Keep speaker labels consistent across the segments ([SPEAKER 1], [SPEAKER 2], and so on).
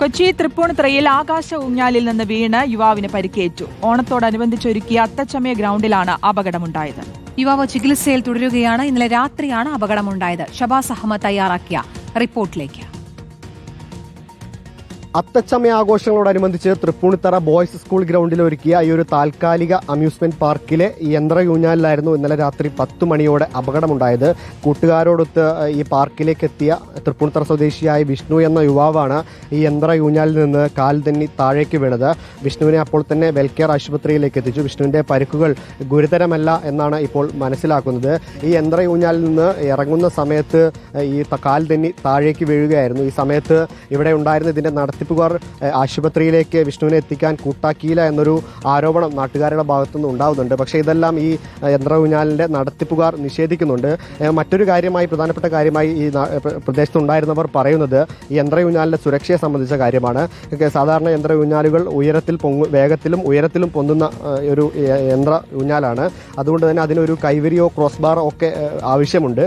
[SPEAKER 1] കൊച്ചി തൃപ്പൂണിത്തുറയിൽ ആകാശ ഊഞ്ഞാലിൽ നിന്ന് വീണ് യുവാവിന് പരിക്കേറ്റു. ഓണത്തോടനുബന്ധിച്ചൊരുക്കിയ അത്തച്ചമയ ഗ്രൗണ്ടിലാണ് അപകടമുണ്ടായത്.
[SPEAKER 2] യുവാവ് ചികിത്സയിൽ തുടരുകയാണ്. ഇന്നലെ രാത്രിയാണ് അപകടമുണ്ടായത്. ഷബാസ് അഹമ്മദ് തയ്യാറാക്കിയ റിപ്പോർട്ടിലേക്ക്.
[SPEAKER 3] അത്തച്ചമയ ആഘോഷങ്ങളോടനുബന്ധിച്ച് തൃപ്പൂണിത്തറ ബോയ്സ് സ്കൂൾ ഗ്രൗണ്ടിൽ ഒരുക്കിയ ഈ ഒരു താൽക്കാലിക അമ്യൂസ്മെന്റ് പാർക്കിലെ യന്ത്ര യൂഞ്ഞാലിലായിരുന്നു ഇന്നലെ രാത്രി പത്ത് മണിയോടെ അപകടമുണ്ടായത്. കൂട്ടുകാരോടൊത്ത് ഈ പാർക്കിലേക്ക് എത്തിയ തൃപ്പൂണിത്തറ സ്വദേശിയായ വിഷ്ണു എന്ന യുവാവാണ് ഈ യന്ത്ര യൂഞ്ഞാലിൽ നിന്ന് കാൽ തന്നെ താഴേക്ക് വീണത്. വിഷ്ണുവിനെ അപ്പോൾ തന്നെ വെൽക്കെയർ ആശുപത്രിയിലേക്ക് എത്തിച്ചു. വിഷ്ണുവിന്റെ പരിക്കുകൾ ഗുരുതരമല്ല എന്നാണ് ഇപ്പോൾ മനസ്സിലാക്കുന്നത്. ഈ യന്ത്ര യൂഞ്ഞാലിൽ നിന്ന് ഇറങ്ങുന്ന സമയത്ത് ഈ കാൽ തന്നെ താഴേക്ക് വീഴുകയായിരുന്നു. ഈ സമയത്ത് ഇവിടെ ഉണ്ടായിരുന്ന ഇതിന്റെ നടത്തിപ്പുകാർ ഏഹ്, ആശുപത്രിയിലേക്ക് വിഷ്ണുവിനെ എത്തിക്കാൻ കൂട്ടാക്കിയില്ല എന്നൊരു ആരോപണം നാട്ടുകാരുടെ ഭാഗത്തുനിന്ന് ഉണ്ടാവുന്നുണ്ട്. പക്ഷേ ഇതെല്ലാം ഈ ഏഹ്, യന്ത്ര ഊഞ്ഞാലിന്റെ നടത്തിപ്പുകാർ നിഷേധിക്കുന്നുണ്ട്. മറ്റൊരു കാര്യമായി പ്രധാനപ്പെട്ട കാര്യമായി ഈ പ്രദേശത്തുണ്ടായിരുന്നവർ പറയുന്നത് ഈ യന്ത്ര ഊഞ്ഞാലിന്റെ സുരക്ഷയെ സംബന്ധിച്ച കാര്യമാണ്. സാധാരണ യന്ത്ര ഊഞ്ഞാലുകൾ ഉയരത്തിൽ പൊങ്ങു വേഗത്തിലും ഉയരത്തിലും പൊന്തുന്ന ഒരു യന്ത്ര ഊഞ്ഞാലാണ് അതുകൊണ്ട് തന്നെ അതിനൊരു കൈവരിയോ ക്രോസ് ബാറോ ഒക്കെ ആവശ്യമുണ്ട്.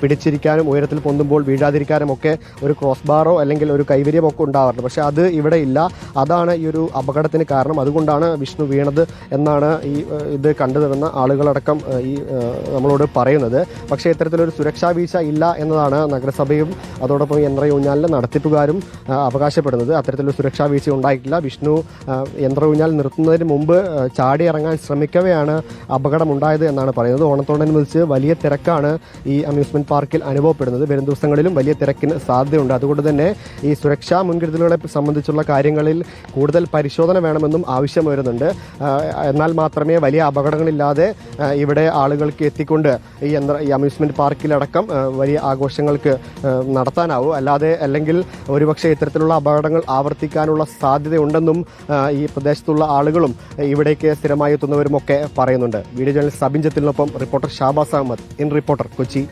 [SPEAKER 3] പിടിച്ചിരിക്കാനും ഉയരത്തിൽ പൊന്തുമ്പോൾ വീഴാതിരിക്കാനും ഒക്കെ ഒരു ക്രോസ് ബാറോ അല്ലെങ്കിൽ ഒരു കൈവരിയോ ഒക്കെ ഉണ്ടാവാറുണ്ട്. പക്ഷേ അത് ഇവിടെ ഇല്ല. അതാണ് ഈ ഒരു അപകടത്തിന് കാരണം. അതുകൊണ്ടാണ് വിഷ്ണു വീണത് എന്നാണ് ഈ ഇത് കണ്ടുതരുന്ന ആളുകളടക്കം ഈ നമ്മളോട് പറയുന്നത്. പക്ഷേ ഇത്തരത്തിലൊരു സുരക്ഷാ വീഴ്ച ഇല്ല എന്നതാണ് നഗരസഭയും അതോടൊപ്പം യന്ത്ര ഊഞ്ഞാലിന്റെ നടത്തിപ്പുകാരും അവകാശപ്പെടുന്നത്. അത്തരത്തിലൊരു സുരക്ഷാ വീഴ്ച ഉണ്ടായിട്ടില്ല. വിഷ്ണു യന്ത്രയൂഞ്ഞാൽ നിർത്തുന്നതിന് മുമ്പ് ചാടിയിറങ്ങാൻ ശ്രമിക്കവെയാണ് അപകടമുണ്ടായത് എന്നാണ് പറയുന്നത്. ഓണത്തോടനുബന്ധിച്ച് വലിയ തിരക്കാണ് ഈ അമ്യൂസ്മെന്റ് പാർക്കിൽ അനുഭവപ്പെടുന്നത്. വരും ദിവസങ്ങളിലും വലിയ തിരക്കിന് സാധ്യതയുണ്ട്. അതുകൊണ്ട് തന്നെ ഈ സുരക്ഷാ മുൻകരുതലുകളെ സംബന്ധിച്ചുള്ള കാര്യങ്ങളിൽ കൂടുതൽ പരിശോധന വേണമെന്നും ആവശ്യം വരുന്നുണ്ട്. എന്നാൽ മാത്രമേ വലിയ അപകടങ്ങളില്ലാതെ ഇവിടെ ആളുകൾക്ക് എത്തിക്കൊണ്ട് ഈ യന്ത്ര ഈ അമ്യൂസ്മെന്റ് പാർക്കിലടക്കം വലിയ ആഘോഷങ്ങൾക്ക് നടത്താനാവൂ. അല്ലാതെ അല്ലെങ്കിൽ ഒരുപക്ഷെ ഇത്തരത്തിലുള്ള അപകടങ്ങൾ ആവർത്തിക്കാനുള്ള സാധ്യതയുണ്ടെന്നും ഈ പ്രദേശത്തുള്ള ആളുകളും ഇവിടേക്ക് സ്ഥിരമായി എത്തുന്നവരുമൊക്കെ പറയുന്നുണ്ട്. Video journalist Sabin ജത്തിനൊപ്പം reporter Shabaz Ahmed. In reporter Kochi.